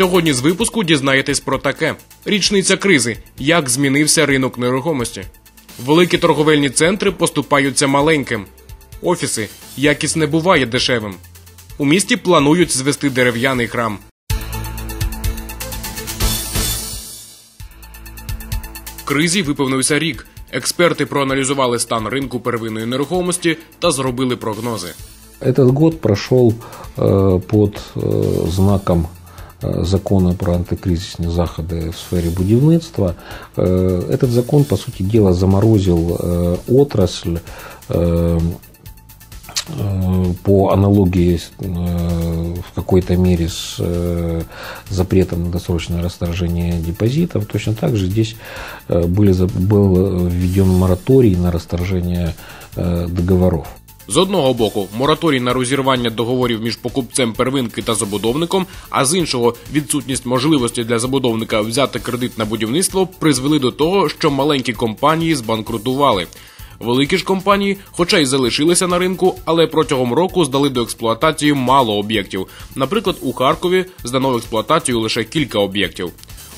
Сьогодні з випуску дізнаєтесь про таке: річниця кризи, як змінився ринок нерухомості. Великі торговельні центри поступаються маленьким. Офіси якість не буває дешевим. У місті планують звести дерев'яний храм. Кризі виповнився рік. Експерти проаналізували стан ринку первинної нерухомості та зробили прогнози. Этот год прошел э, под э, знаком э, закона про антикризисные заходы в сфере будівництва. Э, Этот закон, по сути дела, заморозил э, отрасль э, э, по аналогии э, в какой-то мере с э, запретом на досрочное расторжение депозитов. Точно так же здесь э, были, был введен мораторий на расторжение э, договоров. З одного боку, мораторій на розірвання договорів між покупцем первинки та забудовником, а з іншого, відсутність можливості для забудовника взяти кредит на будівництво призвели до того, що маленькі компанії збанкрутували. Великі ж компанії, хоча й залишилися на ринку, але протягом року здали до експлуатації мало об'єктів. Наприклад, у Харкові здано в експлуатацію лише кілька об'єктів.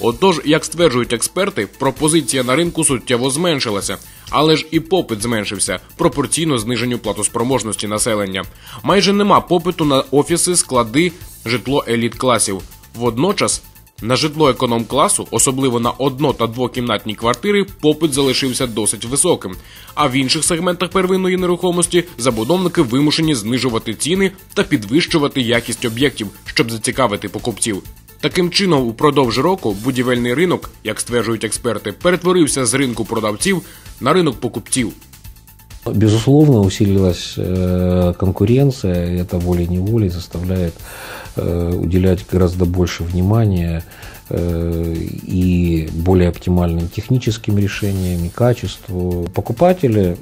Отож, як стверджують експерти, пропозиція на ринку суттєво зменшилася, але ж і попит зменшився пропорційно зниженню платоспроможності населення. Майже нема попиту на офіси, склади, житло еліт класів. Водночас на житло економ класу, особливо на одно та двокімнатні квартири, попит залишився досить високим. А в інших сегментах первинної нерухомості забудовники вимушені знижувати ціни та підвищувати якість об'єктів, щоб зацікавити покупців. Таким чином, упродовж року будівельний ринок, як стверджують експерти, перетворився з ринку продавців на ринок покупців. Безусловно, усилилась э, конкуренция, и это волей-неволей заставляет э, уделять гораздо больше внимания э, и более оптимальным техническим решениям и качеству. Покупатели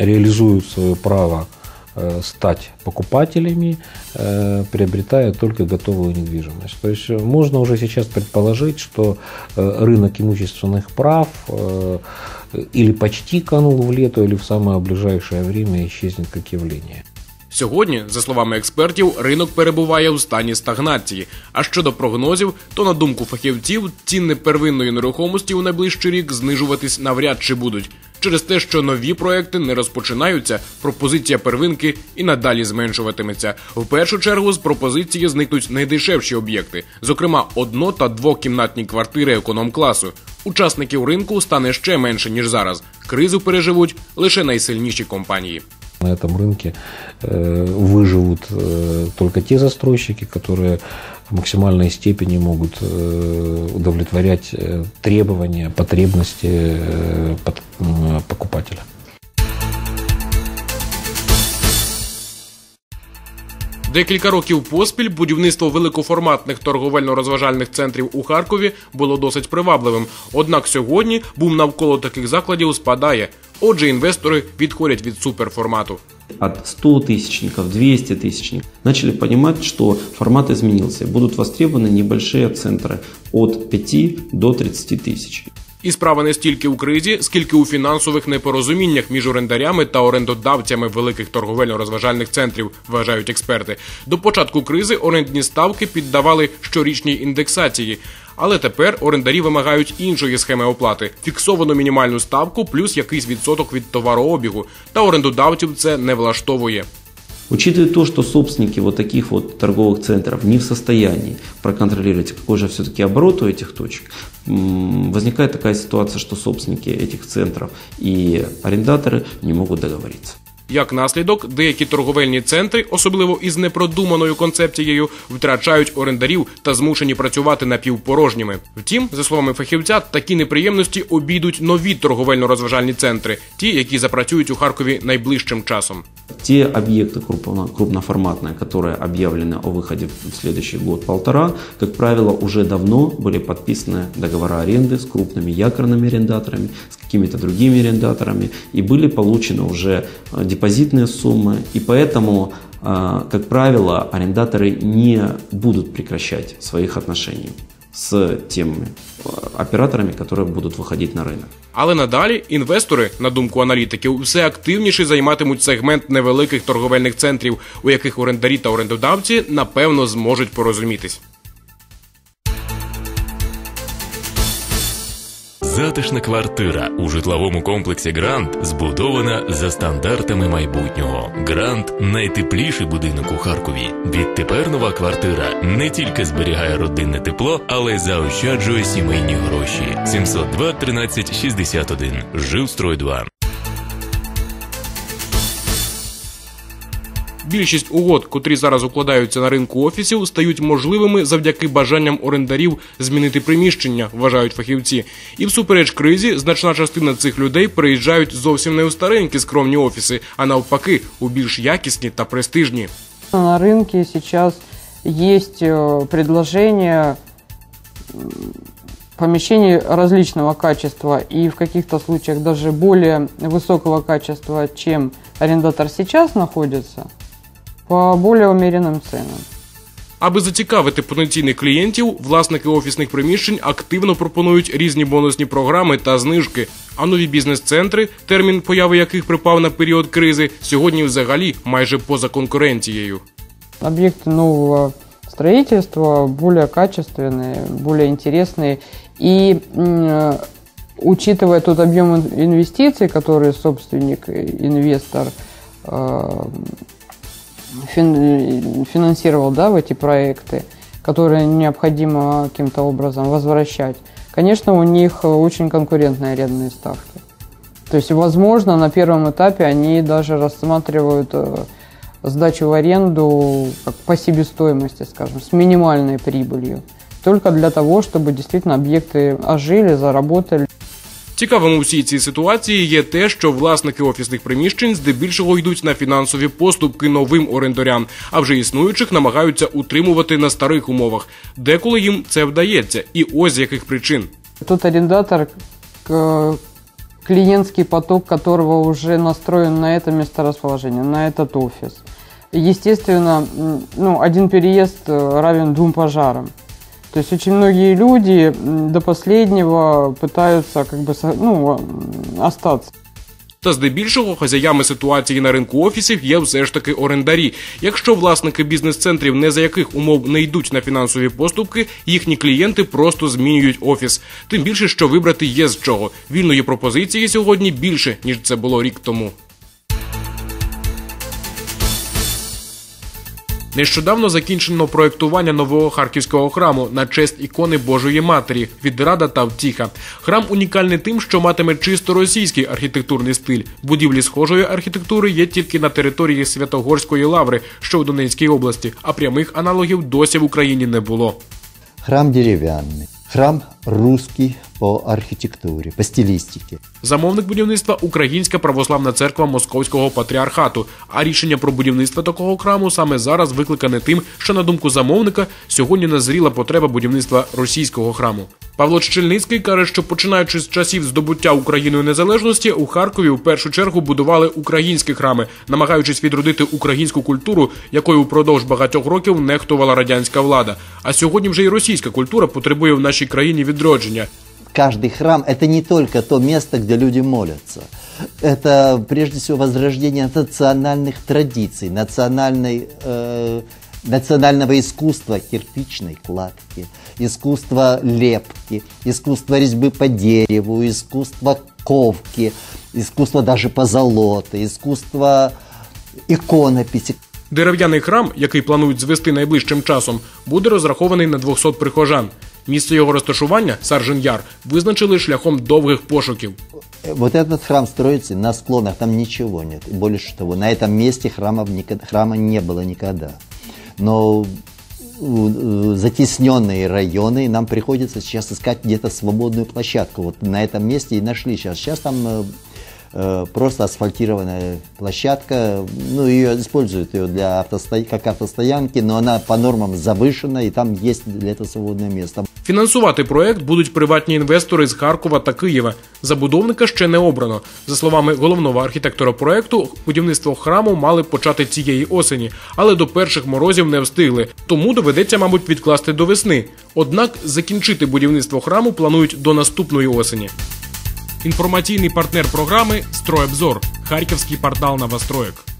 реализуют свое право э, стать покупателями, э, приобретая только готовую недвижимость. То есть э, можно уже сейчас предположить, что э, рынок имущественных прав э, или почти канул в лету, или в самое ближайшее время исчезнет как явление. Сьогодні, за словами експертів, ринок перебуває у стані стагнації. А щодо прогнозів, то на думку фахівців, ціни первинної нерухомості у найближчий рік знижуватись навряд чи будуть. Через те, що нові проекти не розпочинаються, пропозиція первинки і надалі зменшуватиметься. В першу чергу з пропозиції зникнуть найдешевші об'єкти, зокрема одно- та двокімнатні квартири економ-класу. Учасників ринку стане ще менше ніж зараз. Кризу переживуть лише найсильніші компанії. На этом рынке э, выживут э, только те застройщики, которые в максимальной степени могут э, удовлетворять э, требования, потребности э, под- м, покупателя. Декілька років поспіль будівництво великоформатних торговельно-розважальних центрів у Харкові було досить привабливим. Однак сьогодні бум навколо таких закладів спадає. Отже, інвестори відходять від суперформату. от 100 тысячников, 200 тысячников, начали понимать, что формат изменился. Будут востребованы небольшие центры от 5 до 30 тысяч. І справа не стільки у кризі, скільки у фінансових непорозуміннях між орендарями та орендодавцями великих торговельно-розважальних центрів, вважають експерти. До початку кризи орендні ставки піддавали щорічній індексації. Але тепер орендарі вимагають іншої схеми оплати фіксовану мінімальну ставку плюс якийсь відсоток від товарообігу. Та орендодавців це не влаштовує. Учитывая то, что собственники вот таких вот торговых центров не в состоянии проконтролировать, какой же все-таки оборот у этих точек, возникает такая ситуация, что собственники этих центров и арендаторы не могут договориться. Як наслідок, деякі торговельні центри, особливо із непродуманою концепцією, втрачають орендарів та змушені працювати напівпорожніми. Втім, за словами фахівця, такі неприємності обійдуть нові торговельно-розважальні центри, ті, які запрацюють у Харкові найближчим часом. Те объекты крупно- крупноформатные, которые объявлены о выходе в следующий год-полтора, как правило, уже давно были подписаны договора аренды с крупными якорными арендаторами, с какими-то другими арендаторами, и были получены уже э, депозитные суммы, и поэтому, э, как правило, арендаторы не будут прекращать своих отношений с теми э, операторами, которые будут выходить на рынок. Але надалі інвестори, на думку аналітиків, все активніше займатимуть сегмент невеликих торговельних центрів, у яких орендарі та орендодавці напевно зможуть порозумітись. Затишна квартира у житловому комплексі Грант збудована за стандартами майбутнього. Грант найтепліший будинок у Харкові. Відтепер нова квартира не тільки зберігає родинне тепло, але й заощаджує сімейні гроші. 702 13 61. Жилстрой 2. Більшість угод, котрі зараз укладаються на ринку офісів, стають можливими завдяки бажанням орендарів змінити приміщення, вважають фахівці. І всупереч кризі значна частина цих людей переїжджають зовсім не у старенькі скромні офіси, а навпаки, у більш якісні та престижні. На рынке сейчас есть э, предложение м, помещений различного качества и в каких-то случаях даже более высокого качества, чем арендатор сейчас находится, по более умеренным ценам. Аби зацікавити потенційних клієнтів, власники офісних приміщень активно пропонують різні бонусні програми та знижки. А нові бізнес-центри, термін появи яких припав на період кризи, сьогодні взагалі майже поза конкуренцією. Объекты нового строительства более качественные, более интересные. И м, э, учитывая тот объем ин- инвестиций, которые собственник, э, инвестор э, фин- финансировал да, в эти проекты, которые необходимо каким-то образом возвращать, конечно, у них э, очень конкурентные арендные ставки. То есть, возможно, на первом этапе они даже рассматривают э, сдачу в аренду как по себестоимости, скажем, с минимальной прибылью. Только для того, чтобы действительно объекты ожили, заработали. Цікавим у всій цій ситуації є те, що власники офісних приміщень здебільшого йдуть на фінансові поступки новим орендарям, а вже існуючих намагаються утримувати на старих умовах. Деколи їм це вдається, і ось з яких причин. Тот арендатор, к- клиентский поток которого уже настроен на это месторасположение, на этот офис. Естественно, м, ну, один переезд э, равен двум пожарам. То есть очень многие люди до последнего пытаются как бы ну, остаться. Та здебільшого хазяями ситуації на ринку офісів є все ж таки орендарі. Якщо власники бізнес-центрів не за яких умов не йдуть на фінансові поступки, їхні клієнти просто змінюють офіс. Тим більше, що вибрати є з чого. Вільної пропозиції сьогодні більше ніж це було рік тому. Нещодавно закінчено проєктування нового харківського храму на честь ікони Божої Матері Відрада та Втіха. Храм унікальний тим, що матиме чисто російський архітектурний стиль. Будівлі схожої архітектури є тільки на території Святогорської лаври, що в Донецькій області, а прямих аналогів досі в Україні не було. Храм деревянный, храм русский по архитектуре, по стилистике. Замовник будівництва Українська православна церква Московського патріархату. А рішення про будівництво такого храму саме зараз викликане тим, що на думку замовника сьогодні назріла потреба будівництва російського храму. Павло Чечельницький каже, що починаючи з часів здобуття Україною незалежності, у Харкові в першу чергу будували українські храми, намагаючись відродити українську культуру, якою впродовж багатьох років нехтувала радянська влада. А сьогодні вже і російська культура потребує в нашій країні відродження. Каждый храм – это не только то место, где люди молятся. Это, прежде всего, возрождение национальных традиций, национальной, э, национального искусства кирпичной кладки, искусства лепки, искусства резьбы по дереву, искусства ковки, искусства даже позолоты, искусства иконописи. Дерев'яний храм, який планують звести найближчим часом, буде розрахований на 200 прихожан. Місце його розташування Саржин Яр визначили шляхом довгих пошуків. Вот этот храм строится на склонах, там ничего нет. Больше того, на этом месте храмов, храма не было никогда. Но э, затесненные районы, нам приходится сейчас искать где-то свободную площадку. Вот на этом месте и нашли сейчас. Сейчас там э, э, просто асфальтированная площадка, ну ее используют ее для автосто... как автостоянки, но она по нормам завышена, и там есть для этого свободное место. Фінансувати проект будуть приватні інвестори з Харкова та Києва. Забудовника ще не обрано. За словами головного архітектора проекту, будівництво храму мали почати цієї осені, але до перших морозів не встигли. Тому доведеться, мабуть, відкласти до весни. Однак закінчити будівництво храму планують до наступної осені. Інформаційний партнер програми Стройобзор. Харківський портал Новостроєк.